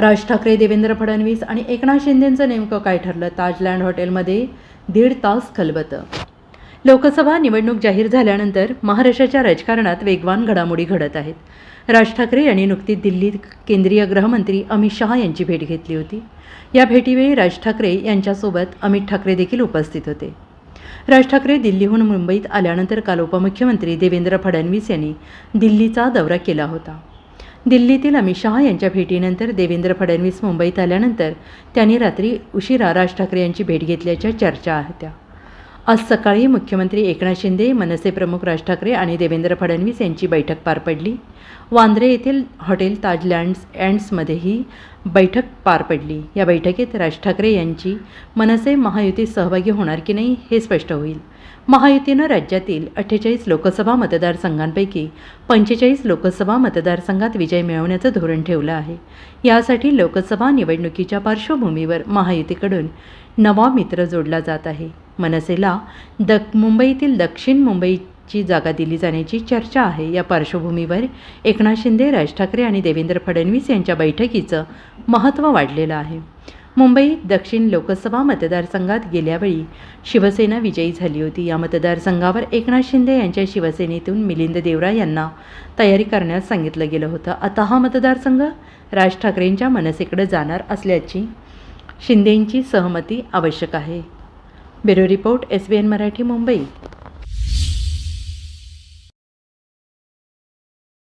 राज ठाकरे देवेंद्र फडणवीस आणि एकनाथ शिंदेंचं नेमकं काय ठरलं? ताजलँड हॉटेलमध्ये दीड तास खलबतं. लोकसभा निवडणूक जाहीर झाल्यानंतर महाराष्ट्राच्या राजकारणात वेगवान घडामोडी घडत आहेत. राज ठाकरे यांनी नुकतीच दिल्लीत केंद्रीय गृहमंत्री अमित शहा यांची भेट घेतली होती. या भेटीवेळी राज ठाकरे यांच्यासोबत अमित ठाकरे देखील उपस्थित होते. राज ठाकरे दिल्लीहून मुंबईत आल्यानंतर काल उपमुख्यमंत्री देवेंद्र फडणवीस यांनी दिल्लीचा दौरा केला होता. दिल्लीतील अमित शहा यांच्या भेटीनंतर देवेंद्र फडणवीस मुंबईत आल्यानंतर त्यांनी रात्री उशिरा राज ठाकरे यांची भेट घेतल्याच्या चर्चा होत्या. आज सकाळी मुख्यमंत्री एकनाथ शिंदे मनसे प्रमुख राज ठाकरे आणि देवेंद्र फडणवीस यांची बैठक पार पडली. वांद्रे येथील हॉटेल ताज लँड्स अँड्समध्ये ही बैठक पार पडली. या बैठकीत राज ठाकरे यांची मनसे महायुतीत सहभागी होणार की नाही हे स्पष्ट होईल. महायुतीनं राज्यातील अठ्ठेचाळीस लोकसभा मतदारसंघांपैकी पंचेचाळीस लोकसभा मतदारसंघात विजय मिळवण्याचं धोरण ठेवलं आहे. यासाठी लोकसभा निवडणुकीच्या पार्श्वभूमीवर महायुतीकडून नवा मित्र जोडला जात आहे. मनसेला दक मुंबईतील दक्षिण मुंबईची जागा दिली जाण्याची चर्चा आहे. या पार्श्वभूमीवर एकनाथ शिंदे राज ठाकरे आणि देवेंद्र फडणवीस यांच्या बैठकीचं महत्त्व वाढलेलं आहे. मुंबई दक्षिण लोकसभा मतदारसंघात गेल्यावेळी शिवसेना विजयी झाली होती. या मतदारसंघावर एकनाथ शिंदे यांच्या शिवसेनेतून मिलिंद देवरा यांना तयारी करण्यास सांगितलं गेलं होतं. आता हा मतदारसंघ राज ठाकरेंच्या मनसेकडे जाणार असल्याची शिंदेंची सहमती आवश्यक आहे. Bureau report S B N Marathi Mumbai.